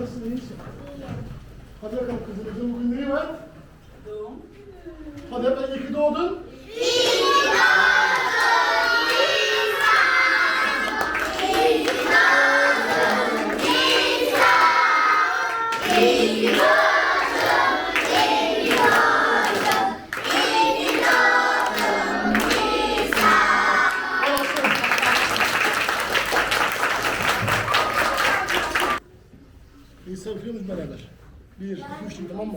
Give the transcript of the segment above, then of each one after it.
Nasılsın iyi misin? Hadi bakalım kızımızın bugün neyi var? Doğum Hadi hep iyi ki doğdun. İnsan üflüyor muyuz beraber? Bir, iki, üç diye, tamam mı?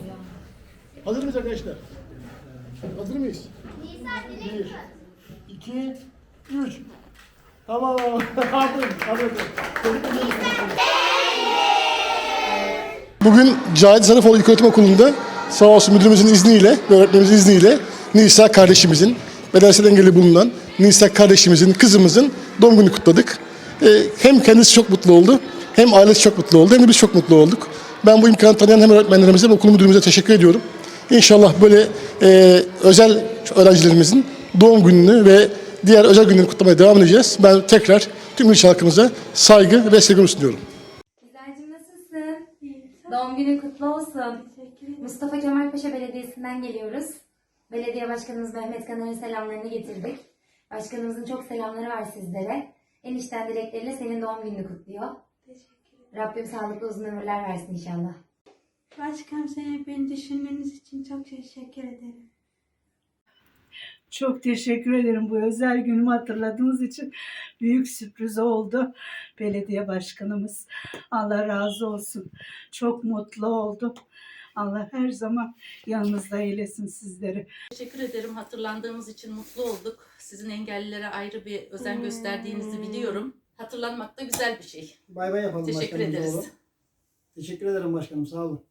Hazır mıyız arkadaşlar? Hazır mıyız? Bir, iki, üç. Tamam. Tebrik ediyoruz. Bugün Cahit Zarifoğlu İlköğretim Okulu'nda sağ olsun müdürümüzün izniyle, ve öğretmenimizin izniyle Nisa kardeşimizin, bedensel engeli bulunan Nisa kardeşimizin, kızımızın doğum günü kutladık. Ee, hem kendisi çok mutlu oldu, hem ailesi çok mutlu oldu, hem de biz çok mutlu olduk. Ben bu imkanı tanıyan hem öğretmenlerimize hem okul müdürümüze teşekkür ediyorum. İnşallah böyle e, özel öğrencilerimizin doğum gününü ve diğer özel günlerini kutlamaya devam edeceğiz. Ben tekrar tüm ülke halkımıza saygı ve sevgimi sunuyorum. Güzelcim nasılsın? Doğum günün kutlu olsun. Mustafa Kemal Paşa Belediyesi'nden geliyoruz. Belediye Başkanımız Mehmet Kanar'ın selamlarını getirdik. Başkanımızın çok selamları var sizlere. Enişten dilekleriyle senin doğum gününü kutluyor. Rabbim sağlıklı uzun ömürler versin inşallah. Başkanım seni beni düşündüğünüz için çok teşekkür ederim. Çok teşekkür ederim bu özel günümü hatırladığınız için. Büyük sürpriz oldu belediye başkanımız. Allah razı olsun. Çok mutlu oldum. Allah her zaman yanınızda eylesin sizleri. Teşekkür ederim. Hatırlandığımız için mutlu olduk. Sizin engellilere ayrı bir özen gösterdiğinizi biliyorum. Hatırlanmak da güzel bir şey. Bay bay yapalım Teşekkür başkanım. ederiz. Teşekkür ederim başkanım sağ olun.